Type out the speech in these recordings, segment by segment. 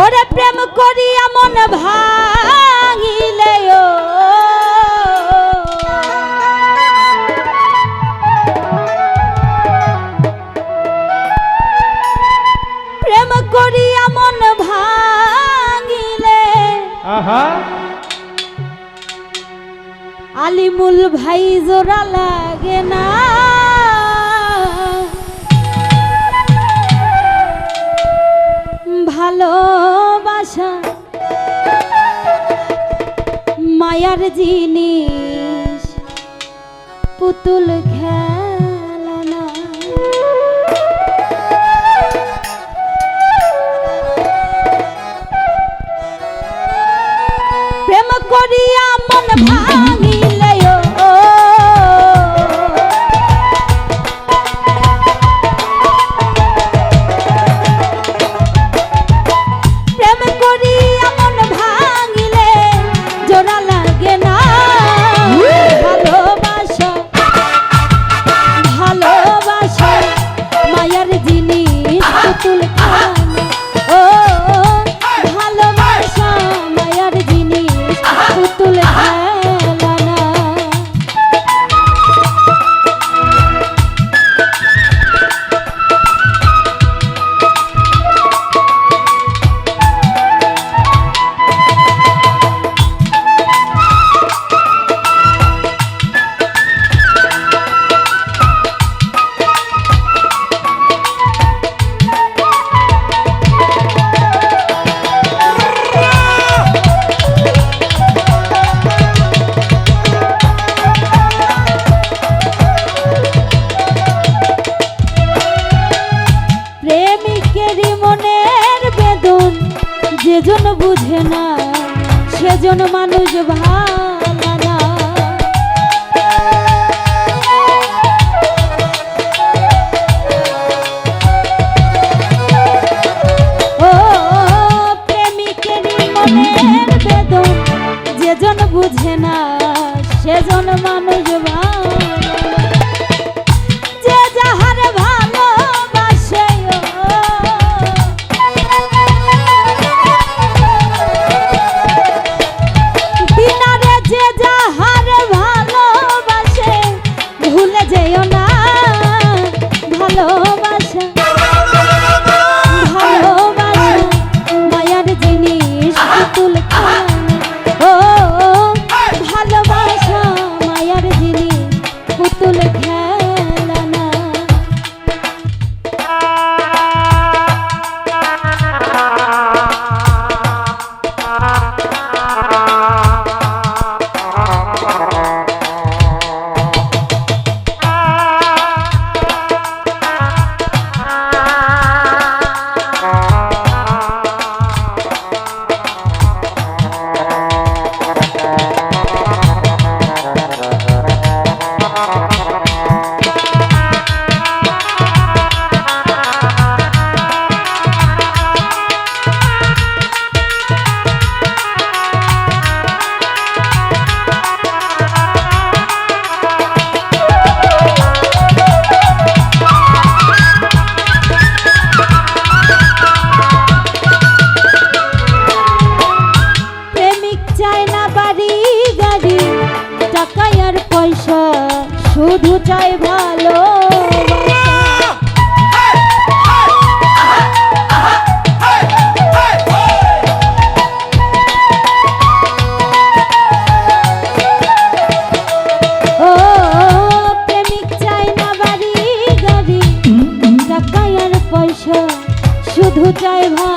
ওরে প্রেম করিয়া মন ভাঙিলে প্রেম করিয়া মন ভাঙিলে। আলিমুল ভাই জোড়া লাগে না। জিনিস পুতুল খেলা বুঝে না সেজন মানুষ ভাব বুঝায় ভাই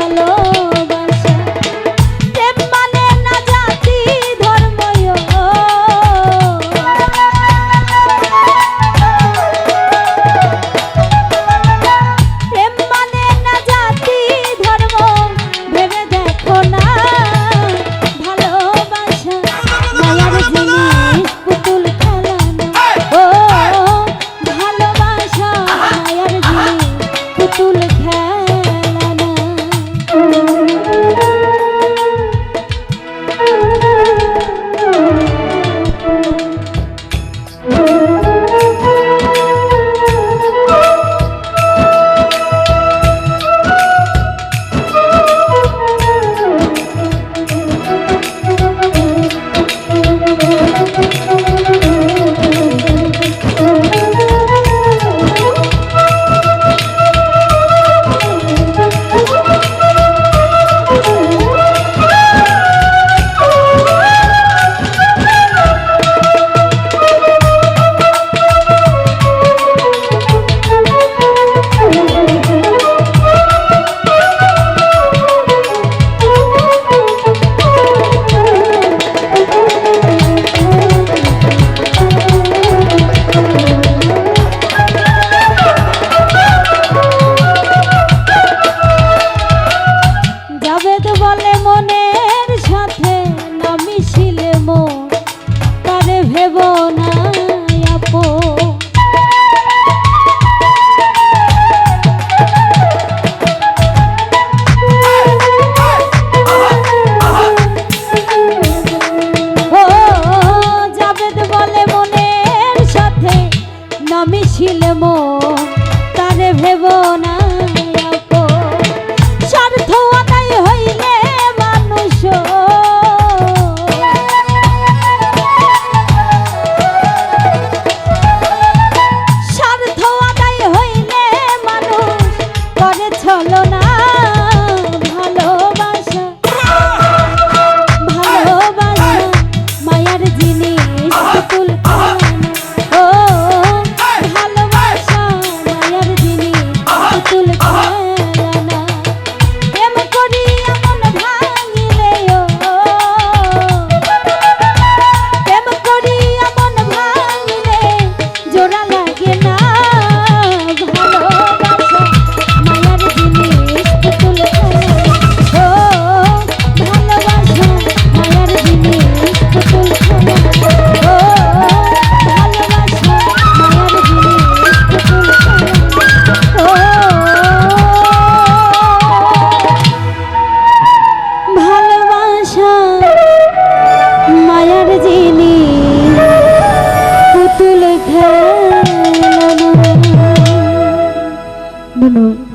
嗯。